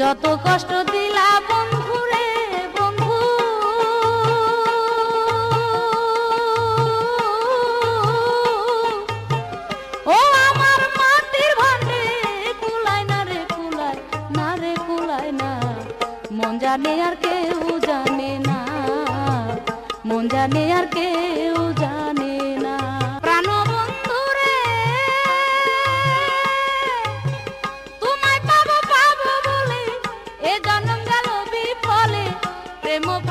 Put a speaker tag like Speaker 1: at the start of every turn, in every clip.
Speaker 1: যত কষ্ট দিলা বন্ধু রে বন্ধু। ও আমার মাটির ভান্ডে কুলায় না রে, কুলায় না রে, কুলায় না। মন জানে আর কেউ জানে না। মন জানে আর কেউ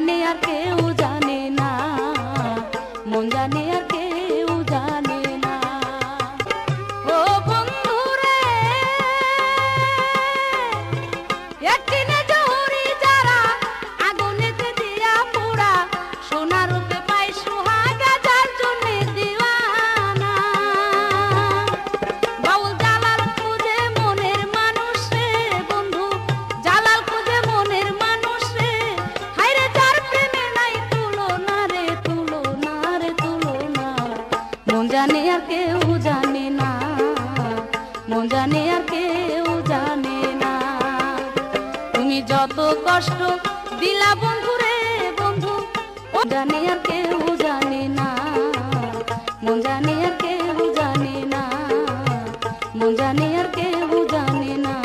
Speaker 1: মন জানে আর জানে আর কেউ জানে না। মন জানে আর কেউ জানে না। তুমি যত কষ্ট দিলা বন্ধু রে বন্ধু জানে আর কেউ জানে না। মন জানে আর কেউ জানে না। মন জানে আর কেউ জানে না।